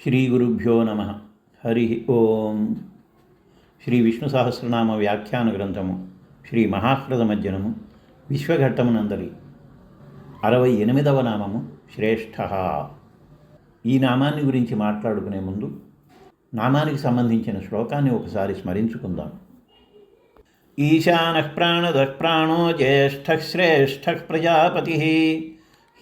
శ్రీ గురుభ్యో నమ హరి ఓం శ్రీ విష్ణు సహస్రనామ వ్యాఖ్యాన గ్రంథము శ్రీ మహాకృత మజ్జనము విశ్వఘట్టమునందలి అరవై ఎనిమిదవ నామము శ్రేష్ఠ ఈ నామాన్ని గురించి మాట్లాడుకునే ముందు నామానికి సంబంధించిన శ్లోకాన్ని ఒకసారి స్మరించుకుందాం. ఈశాన ప్రాణద ప్రాణో జ్యేష్ఠ శ్రేష్ఠ ప్రజాపతి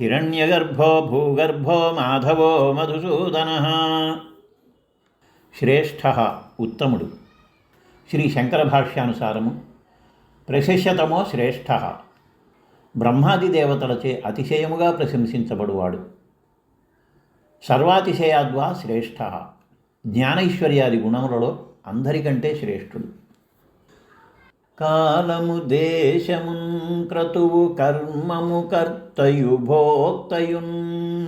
హిరణ్యగర్భో భూగర్భో మాధవో మధుసూదన శ్రేష్ఠ ఉత్తముడు శ్రీ శంకర భాష్యానుసారము ప్రశస్యతమో శ్రేష్ఠ బ్రహ్మాది దేవతలచే అతిశయముగా ప్రశంసించబడువాడు। సర్వాతిశయాద్వా శ్రేష్ఠ। జ్ఞానైశ్వర్యాది గుణములలో అందరికంటే శ్రేష్ఠుడు। కాలము దేశమున్ క్రతువు కర్మము కర్తయు భోక్తయున్.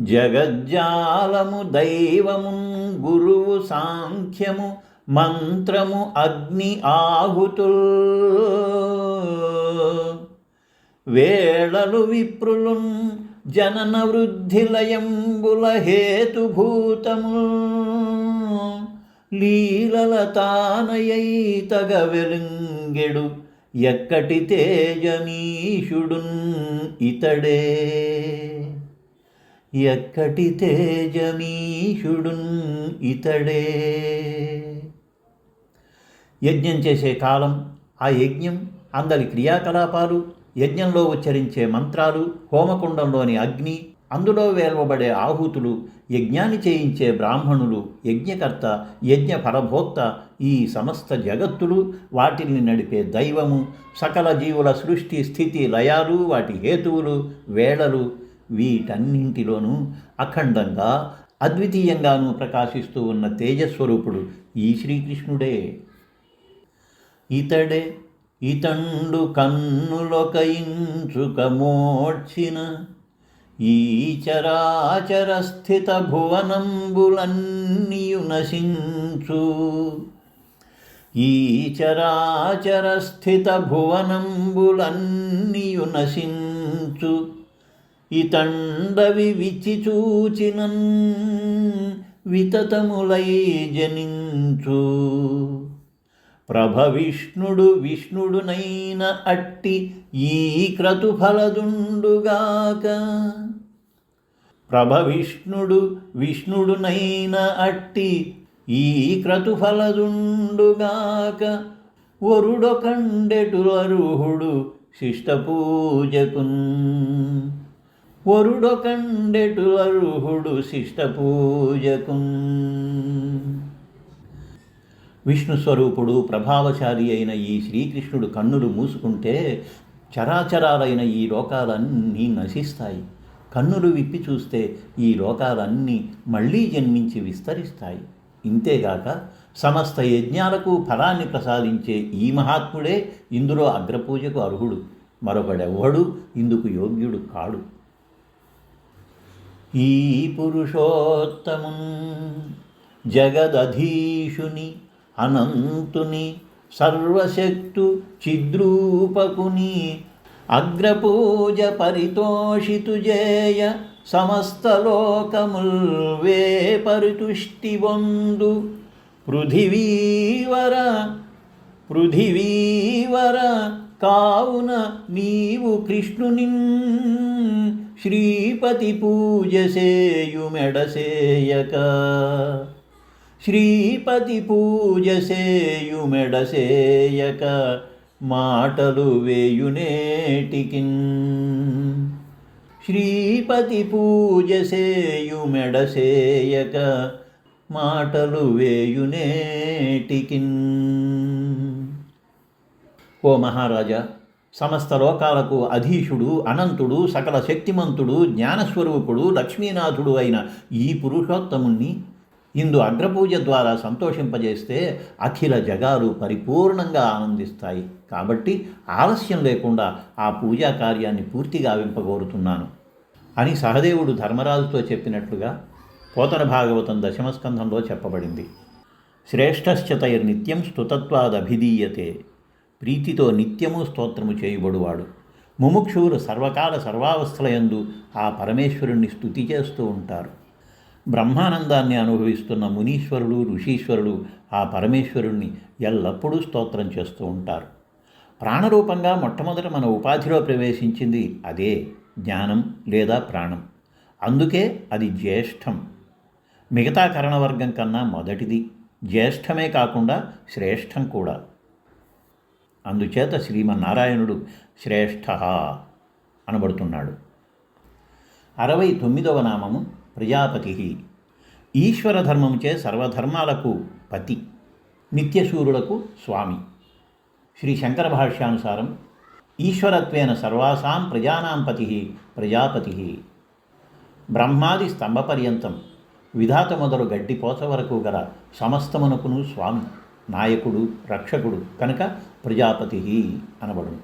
జగజ్జాలము దైవమున్ గురువు సాంఖ్యము మంత్రము అగ్ని ఆహుతుల్. వేళలు విప్రులున్ జనన వృద్ధిలయంబుల హేతుభూతము లీలల తానయై తగ ఎక్కటి తేజమీషుడున్ ఇతడే. ఎక్కటి తేజమీషుడున్ ఇతడే. యజ్ఞం చేసే కాలం ఆ యజ్ఞం అందరి క్రియాకలాపాలు యజ్ఞంలో ఉచ్చరించే మంత్రాలు హోమకుండంలోని అగ్ని అందులో వేల్వబడే ఆహుతులు యజ్ఞాన్ని చేయించే బ్రాహ్మణులు యజ్ఞకర్త యజ్ఞ పరభోక్త ఈ సమస్త జగత్తులు వాటిని నడిపే దైవము సకల జీవుల సృష్టి స్థితి లయాలు వాటి హేతువులు వేళలు వీటన్నింటిలోనూ అఖండంగా అద్వితీయంగానూ ప్రకాశిస్తూ ఉన్న తేజస్వరూపుడు ఈ శ్రీకృష్ణుడే. ఇతడే ఇతండు కన్నులొక ఇంచుక మోడ్చిన ఈ చరాచరస్థిత నశించు. ఈ చరాచర స్థిత నశించు. ఇతండవి విచి చూచినన్ వితతములై జనించు. ప్రభ విష్ణుడు విష్ణుడునైన అట్టి ఈ క్రతుఫలదుండుగాక ప్రభ విష్ణుడు విష్ణుడునైన అట్టి ఈ క్రతుఫలదుండుగాక వరుడొకండెటులరుహుడు శిష్టపూజకున్. వరుడొకండెటులరుహుడు శిష్టపూజకున్. విష్ణు స్వరూపుడు ప్రభావశాలి అయిన ఈ శ్రీకృష్ణుడు కన్నులు మూసుకుంటే చరాచరాలైన ఈ లోకాలన్నీ నశిస్తాయి. కన్నులు విప్పి చూస్తే ఈ లోకాలన్నీ మళ్ళీ జన్మించి విస్తరిస్తాయి. ఇంతేగాక సమస్త యజ్ఞాలకు ఫలాన్ని ప్రసాదించే ఈ మహాత్ముడే ఇందులో అగ్రపూజకు అర్హుడు. మరొకడెవ్వడు ఇందుకు యోగ్యుడు కాడు. ఈ పురుషోత్తమున్ జగదధీషుని అనంతుని సర్వశక్తు చిద్రూపకుని అగ్రపూజ పరితోషితు జేయ సమస్త లోకముల్ వే పరితుష్టి వందు పృథివీవర పృథివీవర కావున నీవు కృష్ణునిన్ శ్రీపతి పూజ సేయుమెడసేయక శ్రీపతి పూజ సేయుమెడసేయక మాటలు వేయునేటికిన్. శ్రీపతి పూజ సేయుమెడసేయక మాటలు వేయునేటికిన్. ఓ మహారాజా సమస్త లోకాలకు అధీశుడు అనంతుడు సకల శక్తిమంతుడు జ్ఞానస్వరూపుడు లక్ష్మీనాథుడు అయిన ఈ పురుషోత్తముణ్ణి ఇందు అగ్రపూజ ద్వారా సంతోషింపజేస్తే అఖిల జగాలు పరిపూర్ణంగా ఆనందిస్తాయి. కాబట్టి ఆలస్యం లేకుండా ఆ పూజా కార్యాన్ని పూర్తిగా వింపగోరుతున్నాను అని సహదేవుడు ధర్మరాజుతో చెప్పినట్లుగా పోతన భాగవతం దశమస్కంధంలో చెప్పబడింది. శ్రేష్టశ్చతైర్నిత్యం స్తుతత్వాదభిధీయతే. ప్రీతితో నిత్యము స్తోత్రము చేయుబడువాడు. ముముక్షువులు సర్వకాల సర్వావస్థలయందు ఆ పరమేశ్వరుణ్ణి స్తుతి చేస్తూ ఉంటారు. బ్రహ్మానందాన్ని అనుభవిస్తున్న మునీశ్వరుడు ఋషీశ్వరుడు ఆ పరమేశ్వరుణ్ణి ఎల్లప్పుడూ స్తోత్రం చేస్తూ ఉంటారు. ప్రాణరూపంగా మొట్టమొదట మన ఉపాధిలో ప్రవేశించింది అదే జ్ఞానం లేదా ప్రాణం. అందుకే అది జ్యేష్ఠం. మిగతా కరణవర్గం కన్నా మొదటిది. జ్యేష్ఠమే కాకుండా శ్రేష్టం కూడా. అందుచేత శ్రీమన్నారాయణుడు శ్రేష్ఠ అనబడుతున్నాడు. అరవై తొమ్మిదవ నామము ప్రజాపతి ఈశ్వర ధర్మముచే సర్వధర్మాలకు పతి నిత్యశూరులకు స్వామి. శ్రీ శంకర భాష్యానుసారం ఈశ్వరత్వేన సర్వాసాం ప్రజానాం పతి ప్రజాపతి. బ్రహ్మాది స్తంభపర్యంతం విధాత మొదలు గడ్డిపోత వరకు గల సమస్తమునకును స్వామి నాయకుడు రక్షకుడు కనుక ప్రజాపతి అనబడు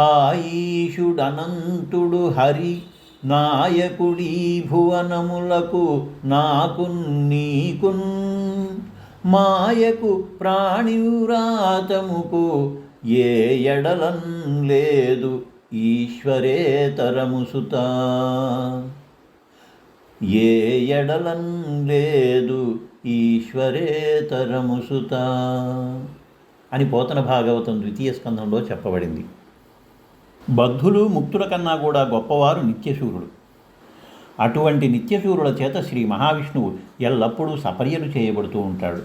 ఆయిషుడనంతుడు హరి నాయకుడీ భువనములకు నాకు నీకున్. మాయకు ప్రాణివ్రాతముకు ఏ ఎడలం లేదు ఈశ్వరేతరము సుత ఏ ఎడలం లేదు ఈశ్వరేతరము సుత అని పోతన భాగవతం ద్వితీయ స్కంధంలో చెప్పబడింది. బద్ధులు ముక్తుల కన్నా కూడా గొప్పవారు నిత్యశూరుడు. అటువంటి నిత్యశూరుల చేత శ్రీ మహావిష్ణువు ఎల్లప్పుడూ సపర్యలు చేయబడుతూ ఉంటాడు.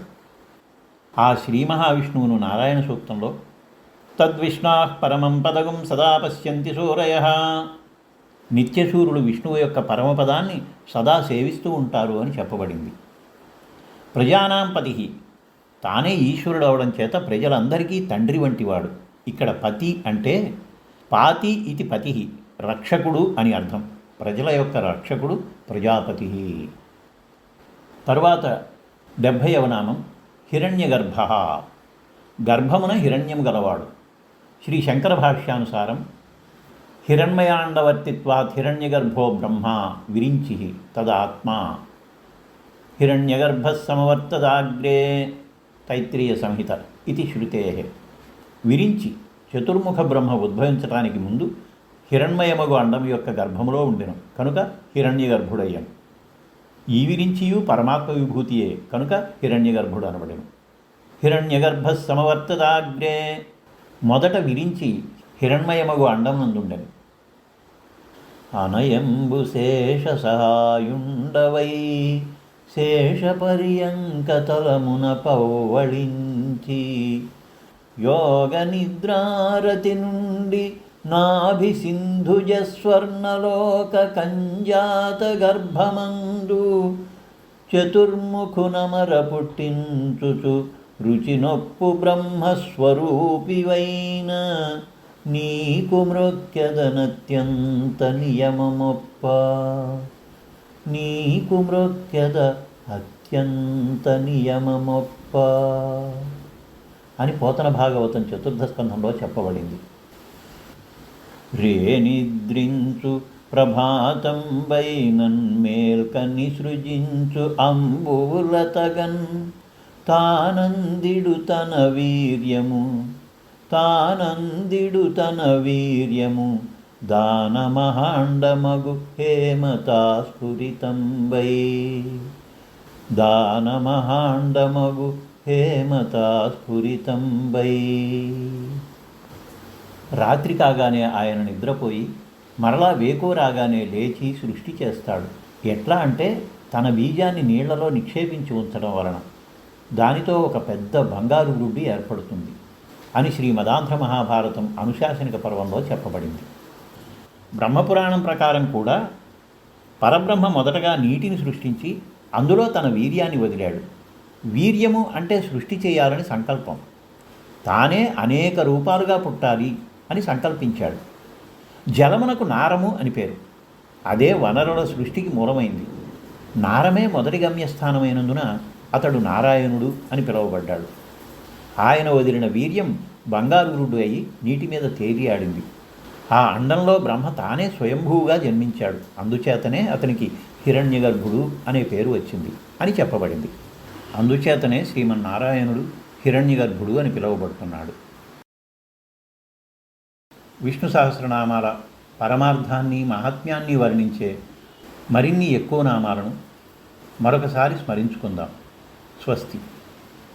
ఆ శ్రీ మహావిష్ణువును నారాయణ సూక్తంలో తద్విష్ణా పరమం పదగం సదా పశ్యంతి సూరయ. నిత్యశూరులు విష్ణువు యొక్క పరమపదాన్ని సదా సేవిస్తూ ఉంటారు అని చెప్పబడింది. ప్రజానాం పతి. తానే ఈశ్వరుడు అవడం చేత ప్రజలందరికీ తండ్రి వంటివాడు. ఇక్కడ పతి అంటే పాతి ఇది పతి రక్షకుడు అని అర్థం. ప్రజల యొక్క రక్షకుడు ప్రజాపతి. తరువాత డెబ్భైవ నామం హిరణ్యగర్భ. గర్భమున హిరణ్యం గలవాడు. శ్రీ శంకర భాష్యానుసారం హిరణ్మయాండవర్తిత్వాత్ హిరణ్యగర్భో బ్రహ్మ విరించి తదాత్మా. హిరణ్యగర్భ సమవర్తదాగ్రే తైత్రీయ సంహిత ఇది శృతే. విరించి చతుర్ముఖ బ్రహ్మ ఉద్భవించటానికి ముందు హిరణ్మయమగు అండం యొక్క గర్భములో ఉండిను. కనుక హిరణ్య గర్భుడయ్యాను ఈ విరించియు పరమాత్మ విభూతియే. కనుక హిరణ్య గర్భుడు అనబడెను. హిరణ్యగర్భ సమవర్తదాగ్రే మొదట విరించి హిరణ్మయమగు అండం నందుండెను అనయంబు శేష సహాయుండవై శేషపర్యంకతలమున పౌవళించి యోగ నిద్రారతి నుండి నాభి సింధుజ స్వర్ణలోక కంజాత గర్భమందు చతుర్ముఖునమర పుట్టించుచు రుచినొప్పు బ్రహ్మస్వరూపివైన నీకు మృక్యదనత్యంత నియమమొప్ప నీకు మృక్యద అత్యంత నియమమొప్ప అని పోతన భాగవతం చతుర్థ స్కంధంలో చెప్పబడింది. రే నిద్రించు ప్రభాతం వైనన్ మేల్కని సృజించు అంబులతగన్. తానందిడు తన వీర్యము తానందిడు తన వీర్యము దానమహాండమగు హేమతాస్ఫురితం వై దానమహాండమగు హేమతాస్ఫురితం వై రాత్రి కాగానే ఆయన నిద్రపోయి మరలా వేకో రాగానే లేచి సృష్టి చేస్తాడు. ఎట్లా అంటే తన బీజాన్ని నీళ్ళలో నిక్షేపించి ఉంచడం వలన. దానితో ఒక పెద్ద బంగారు గుడ్డి ఏర్పడుతుంది అని శ్రీమదాంధ్ర మహాభారతం అనుశాసనిక పర్వంలో చెప్పబడింది. బ్రహ్మపురాణం ప్రకారం కూడా పరబ్రహ్మ మొదటగా నీటిని సృష్టించి అందులో తన వీర్యాన్ని వదిలాడు. వీర్యము అంటే సృష్టి చేయాలని సంకల్పం. తానే అనేక రూపాలుగా పుట్టాలి అని సంకల్పించాడు. జలమునకు నారము అని పేరు. అదే వనరుల సృష్టికి మూలమైంది. నారమే మొదటి గమ్యస్థానమైనందున అతడు నారాయణుడు అని పిలువబడ్డాడు. ఆయన వదిలిన వీర్యం బంగారు అయి నీటి మీద తేలి ఆడింది. ఆ అండంలో బ్రహ్మ తానే స్వయంభూగా జన్మించాడు. అందుచేతనే అతనికి హిరణ్యగర్భుడు అనే పేరు వచ్చింది అని చెప్పబడింది. అందుచేతనే శ్రీమన్నారాయణుడు హిరణ్యగర్భుడు అని పిలువబడుతున్నాడు. విష్ణు సహస్రనామాల పరమార్థాన్ని మహాత్మ్యాన్ని వర్ణించే మరిన్ని ఎక్కువ నామాలను మరొకసారి స్మరించుకుందాం. స్వస్తి.